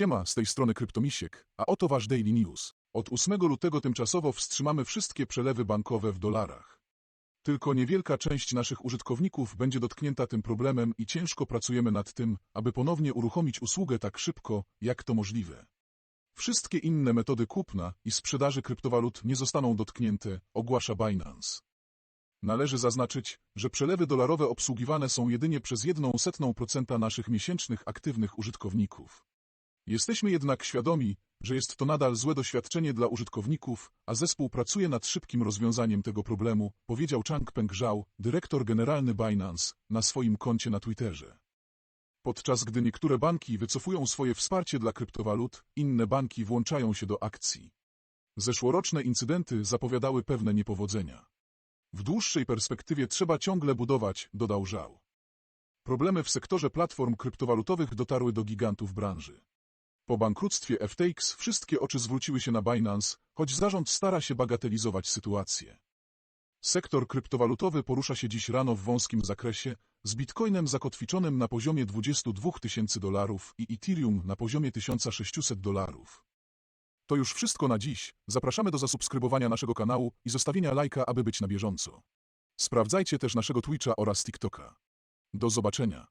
Siema, z tej strony Kryptomisiek, a oto wasz Daily News. Od 8 lutego tymczasowo wstrzymamy wszystkie przelewy bankowe w dolarach. Tylko niewielka część naszych użytkowników będzie dotknięta tym problemem i ciężko pracujemy nad tym, aby ponownie uruchomić usługę tak szybko, jak to możliwe. Wszystkie inne metody kupna i sprzedaży kryptowalut nie zostaną dotknięte, ogłasza Binance. Należy zaznaczyć, że przelewy dolarowe obsługiwane są jedynie przez 0,01% naszych miesięcznych aktywnych użytkowników. Jesteśmy jednak świadomi, że jest to nadal złe doświadczenie dla użytkowników, a zespół pracuje nad szybkim rozwiązaniem tego problemu, powiedział Changpeng Zhao, dyrektor generalny Binance, na swoim koncie na Twitterze. Podczas gdy niektóre banki wycofują swoje wsparcie dla kryptowalut, inne banki włączają się do akcji. Zeszłoroczne incydenty zapowiadały pewne niepowodzenia. W dłuższej perspektywie trzeba ciągle budować, dodał Zhao. Problemy w sektorze platform kryptowalutowych dotarły do gigantów branży. Po bankructwie FTX wszystkie oczy zwróciły się na Binance, choć zarząd stara się bagatelizować sytuację. Sektor kryptowalutowy porusza się dziś rano w wąskim zakresie, z bitcoinem zakotwiczonym na poziomie 22 tysięcy dolarów i Ethereum na poziomie 1600 dolarów. To już wszystko na dziś. Zapraszamy do zasubskrybowania naszego kanału i zostawienia lajka, aby być na bieżąco. Sprawdzajcie też naszego Twitcha oraz TikToka. Do zobaczenia.